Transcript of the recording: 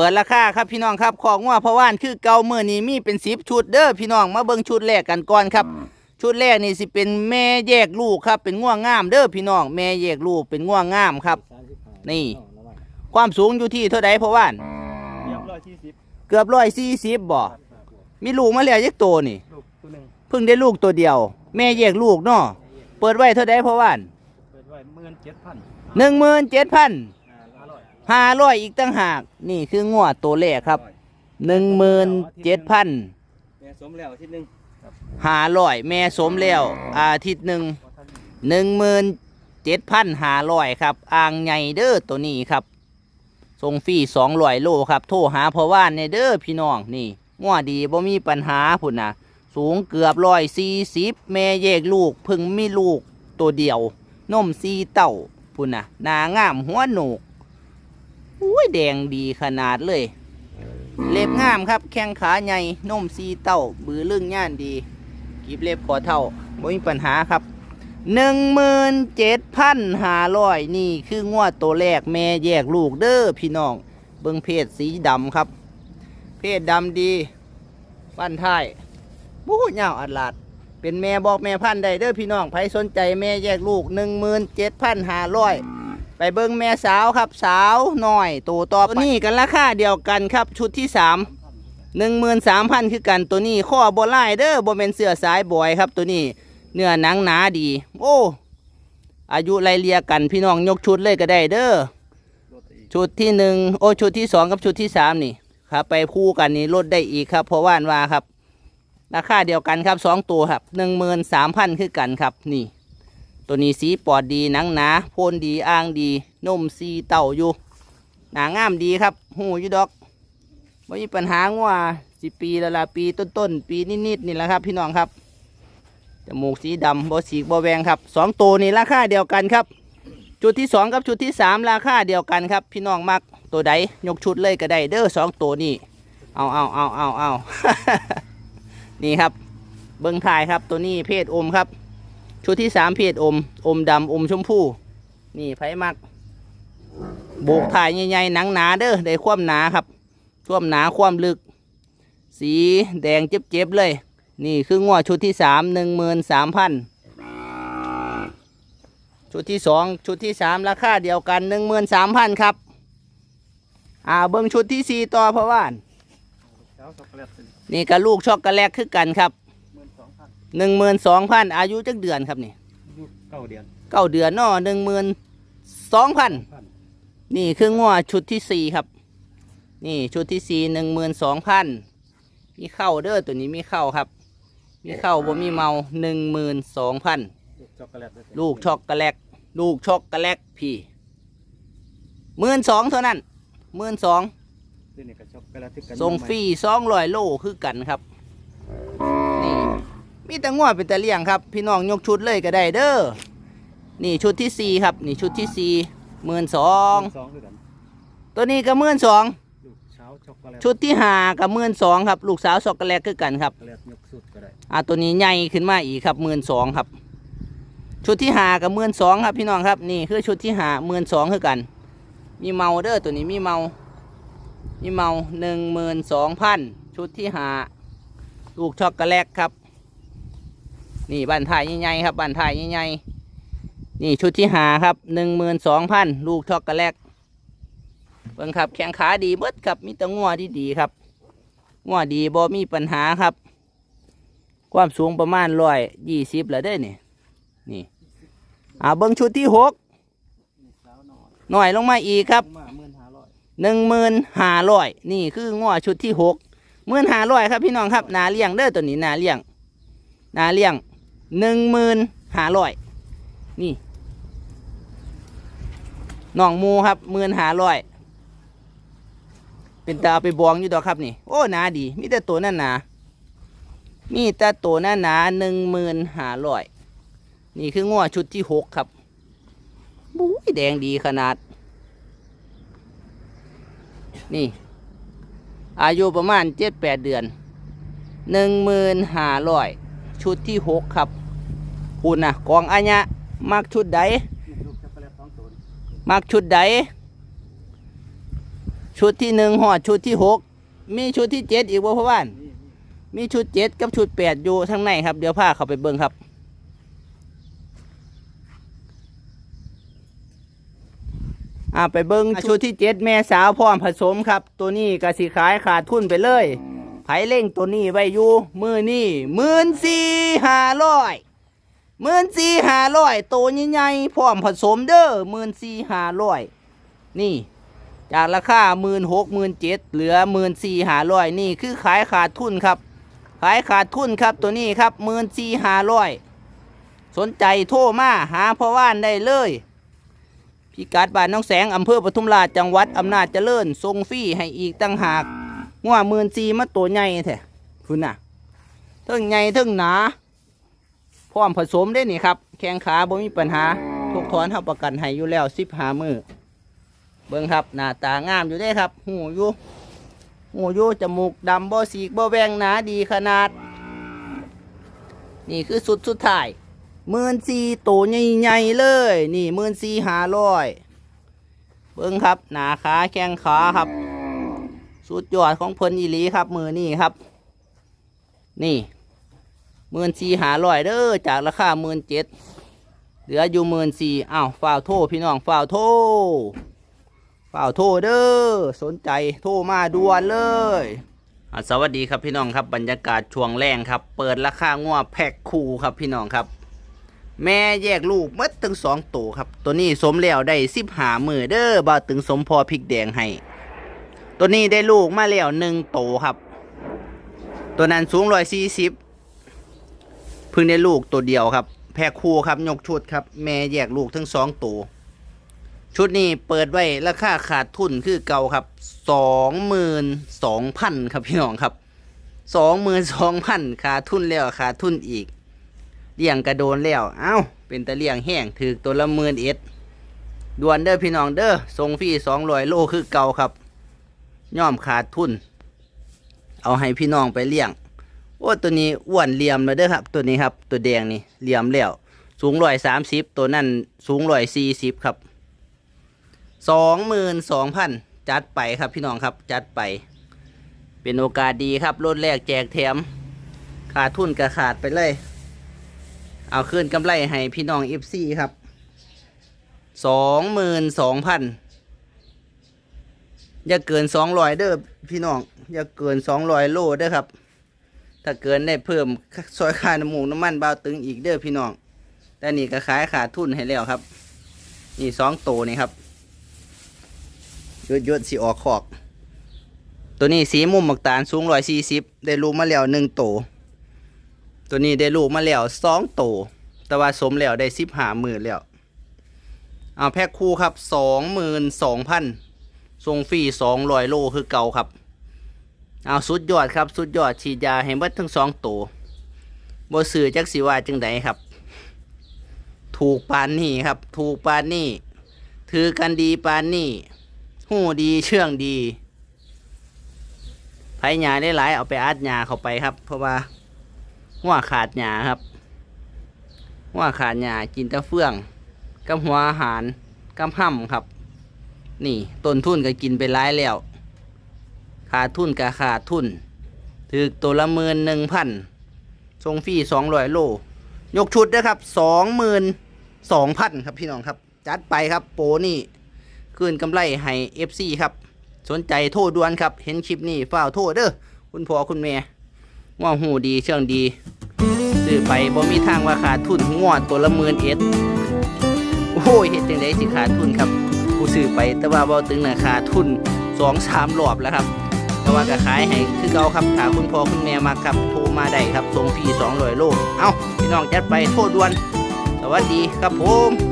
ปิดราคาครับพี่น้องครับของว่าเพราะว่านคือเก่าเมื่อนี้มีเป็นสิบชุดเด้อพี่น้องมาเบิ่งชุดแรกกันก่อนครับ ชุดแรกนี่สิเป็นแม่แยกลูกครับ เป็นง่วงงามเด้อพี่น้องแม่แยกลูกเป็นง่วงงามครับ นี่ ความสูงอยู่ที่เท่าใดเพราะว่านเรียบร้อยที่สิบเกือบร้อยสี่สิบบ่มีลูกมาแล้วยักโตวนี่ลูกตัวหนึ่งเพิ่งได้ลูกตัวเดียว แม่แยกลูกเนาะเปิดไว้เท่าใดเพราะว่านเปิดไว้หมื่นเจ็ดพันหนึ่งหมื่นเจ็ดพัน ห้าร้อยห้าร้อยอีกตั้งหาก นี่คืองวดตัวแรกครับหนึ่งหมื่นเจ็ดพันแม่สมแล้วอาที่หนึ่งห้าร้อยแม่สมแล้วอาทิตย์หนึ่งหนึ่งหมื่นเจ็ดพันห้าร้อยครับอ่างใหญ่เด้อตัวนี้ครับส่งฟรีสองร้อยโลครับ โทรหาพ่อว่านในเด้อพี่น้องนี่งวดดีบ่มีปัญหาพุ่นนะสูงเกือบร้อยสี่สิบแม่แยกลูกเพึ่งมีลูกตัวเดียว นมซีเต้าพุ่นนะหนางามหัวโหนก อุ้ยแดงดีขนาดเลย เล็บงามครับ แข้งขาใหญ่นมซีเต้า บือลึ่งย่านดีกีบเล็บขอเท่าไม่มีปัญหาครับหนึ่งหมื่นเจ็ดพันห้าร้อยนี่คืองวดตัวแรกแม่แยกลูกเด้อพี่น้อง เบิ้งเพศสีดำครับ เพศดำดีปั้นท้ายบู้ยาวอัดลาดเป็นแม่บอกแม่พันธุ์ได้เด้อพี่น้องใครสนใจแม่แยกลูกหนึ่งหมื่นเจ็ดพันห้าร้อย ไปเบิ้งแม่สาวครับสาวน้อยตัวต่อไปนี่กันราคาเดียวกันครับชุดที่สามหนึ่งหมื่นสามพันคือกันตัวนี้ข้อบอลายเด้อบอเป็นเสื้อสายบอยครับ ตัวนี้เนื้อหนังหนาดี โอ้ อายุไลเลียกันพี่น้องยกชุดเลยก็ได้เด้อรถอีกชุดที่หนึ่งโอ้ชุดที่สองกับชุดที่สามนี่ครับ ไปคู่กันนี่ลดได้อีกครับ เพราะว่านว่าครับ ราคาเดียวกันครับสองตัวครับหนึ่งหมื่นสามพันคือกันครับนี่ ตัวนี้สีปอดดีหนังหนาโพนดีอ่างดีนุ่มซีเต่าอยู่ หนางามดีครับหูยูดอกไม่มีปัญหาว่าสิปีละละปีต้นๆปีนิดๆนี่แหละครับ พี่น้องครับจมูกสีดำบอสีบอแวงครับสองตัวนี่ราคาเดียวกันครับจุดที่สองกับจุดที่สามราคาเดียวกันครับ พี่น้องมักตัวใดยกชุดเลยก็ได้เด้อสองตัวนี่เอาเอาเอาเอาเอานี่ครับ เบิ้งถ่ายครับตัวนี้เพศอมครับ ชุดที่สามเพศอม อมดำอมชมพูนี่ไผมักโบกถ่ายใหญ่ๆหนังหนาเด้อได้ความหนาครับความหนาความลึก สีแดงเจ็บๆเลย นี่คืองวดชุดที่สามหนึ่งหมื่นสามพันชุดที่สองชุดที่สามราคาเดียวกันหนึ่งหมื่นสามพันครับ อ่าเบิ้งชุดที่สี่ต่อเพราะว่านนี่กับลูกช็อกโกแลตคือกันครับ หนึ่งหมื่นสองพันอายุจักเดือนครับนี่ลูกเก้าเดือนเก้าเดือนเนาะหนึ่งหมื่นสองพันพันนี่คืองวชุดที่สี่ครับ นี่ชุดที่สี่หนึ่งหมื่นสองพันมีเข้าเด้อตัวนี้มีเข้าครับ มีเข้าบ่มีเมาหนึ่งหมื่นสองพันลูกช็อกโกแลตลูกช็อกโกแลตลูกช็อกโกแลตพี่หมื่นสองเท่านั้นหมื่นสอง ตัวนี้ก็ช็อกโกแลตที่กันส่งฟรีสองร้อยโลคือกันครับนี่ มีแต่ง้อเป็นแต่เลี้ยงครับ พี่น้องยกชุดเลยก็ได้เด้อนี่ชุดที่สี่ครับ นี่ชุดที่สี่หมื่นสองสองด้วยกันตัวนี้ก็หมื่นสองลูกเช้าช็อกโกแลตชุดที่ห้ากับหมื่นสองครับ ลูกสาวช็อกโกแลตคือกันครับ ช็อกโกแลตยกสุดก็ได้อ่าตัวนี้ใหญ่ขึ้นมาอีกครับหมื่นสองครับ ชุดที่หากับหมื่นสองครับพี่น้องครับนี่คือชุดที่หาหมื่นสองคือกัน มีเมาเด้อตัวนี้มีเมา มีเมาหนึ่งหมื่นสองพันชุดที่หาลูกช็อกโกแลตครับ นี่บันทายใหญ่ๆครับบันทายใหญ่ๆนี่ชุดที่หาครับหนึ่งหมื่นสองพันลูกช็อกโกแลตเบิ่งครับแข้งขาดีเบิดครับมีแต่งัวที่ดีครับงัวดีบ่มีปัญหาครับ ความสูงประมาณร้อยยี่สิบแล้วเด้อนี่นี่อ่าเบิ้งชุดที่หกหน่อยลงมาอีกครับหมื่นห้าร้อยหนึ่งหมื่นห้าร้อยนี่คือง้อชุดที่หกหมื่นห้าร้อยครับพี่น้องครับนาเลี้ยงเด้อตัวนี้นาเลี้ยงนาเลี้ยง หนึ่งหมื่นห้าร้อยนี่น้องมูครับหมื่นห้าร้อยเป็นตาไปบองอยู่ดอกครับนี่ โอ้หนาดี มีแต่ตัวนั่นหนามีแต่ตัวหน้าหนาหนึ่งหมื่นห้าร้อยนี่คือง้อชุดที่หกครับบุ้ยแดงดีขนาด นี่ อายุประมาณเจ็ดแปดเดือนหนึ่งหมื่นห้าร้อยชุดที่หกครับ คุณนะกองอัญญะมักชุดใดลูกช็อกโกแลตสองตัวมักชุดใดชุดที่หนึ่งหอดชุดที่หกมีชุดที่เจ็ดอีกบ่พ่อบ้านนี่มีชุดเจ็ดกับชุดแปดอยู่ทั้างในครับ เดี๋ยวพาเข้าไปเบิ่งครับ อ่าไปเบิ้งชุดที่เจ็ดแม่สาวพร้อมผสมครับ ตัวนี้ก็สิขายขาดทุนไปเลยไผเล่งตัวนี้ไว้อยู่มือนี่หมื่นสี่ห้าร้อย หมื่นสี่ห้าร้อยโตใหญ่ๆพร้อมผสมเด้อหมื่นสี่ห้าร้อยนี่ จากราคาหมื่นหกหมื่นเจ็ดเหลือหมื่นสี่ห้าร้อยนี่คือขายขาดทุนครับ ขายขาดทุนครับตัวนี้ครับหมื่นสี่ห้าร้อยสนใจโทรมาหาพ่อว่านได้เลยพิกัดบ้านน้องแสงอำเภอปทุมราชจังหวัดอำนาจเจริญทรงฟรีให้อีกตั้งหากง่วหมื่นซีมาตัวใหญ่แท้คุณน่ะเทิงใหญ่เทิงหนา พร้อมผสมได้นี่ครับ แข้งขาบ่มีปัญหาทุกถอนเท่าประกันให้อยู่แล้วสิบหามือเบิ่งครับ หน้าตางามอยู่ได้ครับ หูอยู่หูอยู่จมูกดำบ่สีบ่แวงหนาดีขนาด นี่คือสุดสุดท้ายหมื่นสี่ตัวใหญ่ๆเลย นี่หมื่นสี่หาร้อยเบิ้งครับ หนาขาแข้งขาครับ สุดยอดของเพิ่นอีหลีครับ มือนี่ครับ นี่ หมื่นสี่หาร้อยเด้อจากราคาหมื่นเจ็ดเหลืออยู่หมื่นสี่อ้าวฝ่าโทพี่น้องฝ่าโทฝ่าโทเด้อสนใจโทมาด่วนเลยสวัสดีครับพี่น้องครับบรรยากาศช่วงแรงครับ เปิดราคางัวแพ็คคู่ครับพี่น้องครับ แม่แยกลูกมัดถึงสองตัวครับ ตัวนี้สมแล้วได้สิบหามือเด้อบาถึงสมพอพริกแดงให้ตัวนี้ได้ลูกมาแล้วหนึ่งโตวครับ ตัวนั้นสูงร้อยสี่สิบ เพิ่งได้ลูกตัวเดียวครับ แพ็คคู่ครับยกชุดครับ แม่แยกลูกทั้งสองตัว ชุดนี้เปิดไว้ราคาขาดทุนคือเก่าครับสองหมื่นสองพันครับพี่น้องครับสองหมื่นสองพันขาดทุนแล้วขาดทุนอีกเลี้ยงกระโดนแล้ว เอ้า เป็นตะเลี้ยงแห้งถือตัวละหมื่นเอ็ดดวนเด้อพี่น้องเด้อส่งฟรีสองร้อยโลคือเก่าครับ ย่อมขาดทุน เอาให้พี่น้องไปเลี้ยง โอ้ตัวนี้อ้วนเหลี่ยมเลยเด้อครับ ตัวนี้ครับ ตัวแดงนี่เหลี่ยมแล้ว สูงร้อยสามสิบตัวนั่นสูงร้อยสี่สิบครับสองหมื่นสองพันจัดไปครับพี่น้องครับจัดไป เป็นโอกาสดีครับรถแรกแจกแถม ขาดทุนก็ขาดไปเลย เอาคืนกำไรให้พี่น้องเอฟซีครับสองหมื่นสองพันอย่าเกินสองร้อยเด้อพี่น้อง อย่าเกินสองร้อยโลเด้อครับ ถ้าเกินได้เพิ่มซอยค่าน้ำมูกน้ำมันเบาตึงอีกเด้อพี่น้อง แต่นี่ก็ขายขาดทุนให้แล้วครับ นี่สองโตวนี่ครับยดยดสีออกขอก ตัวนี้สีมุมหมักตาลสูงร้อยสี่สิบได้ลูกมาแล้วหนึ่งโตวตัวนี้ได้ลูกมาแล้วสองโตวแต่ว่าสมแล้วได้สิบหาหมื่นแล้วเอาแพ็คคู่ครับสองหมื่นสองพันส่งฟรีสองร้อยโลคือเก่าครับ เอาสุดยอดครับ สุดยอดฉีดยาให้เบิดทั้งสองตัวบ่ซื้อจักสิว่าจังไดครับ ถูกปานนี่ครับ ถูกปานนี่ถือกันดีปานนี่หู้ดีเชื่องดีไผหยาได้หลายเอาไปอัดหยาเข้าไปครับ เพราะว่าหัวขาดหญ้าครับหัวขาดหญ้ากินตะเฟื่องกับหัวอาหารกับห่ำครับ นี่ต้นทุนก็กินไปร้ายแล้ว ขาดทุนก็ขาดทุนถือตัวละหมื่นหนึ่งพันทรงฟรีสองร้อยโล ยกชุดนะครับสองหมื่นสองพันครับพี่น้องครับ จัดไปครับโปนี่คืนกำไรให้เอฟซีครับ สนใจโทรด่วนครับ เห็นคลิปนี้ฝ้าโทรเด้อคุณพ่อคุณแม่ว่าหูดีเชื่องดีซื้อไปบ่มีทางว่าขาดทุนงวดตัวละหมื่นเอ็ดโอ้ยเฮ็ดจังไดสิขาดทุนครับกูซื้อไปแต่ว่าบ่ถึงนะขาดทุนสองสามรอบแล้วครับ แต่ว่าก็ขายให้คือเก่าครับถ้าคุณพ่อคุณแม่มาครับโทรมาได้ครับส่งฟรี200โลเอ้าพี่น้องจัดไปโทษด่วน สวัสดีครับผม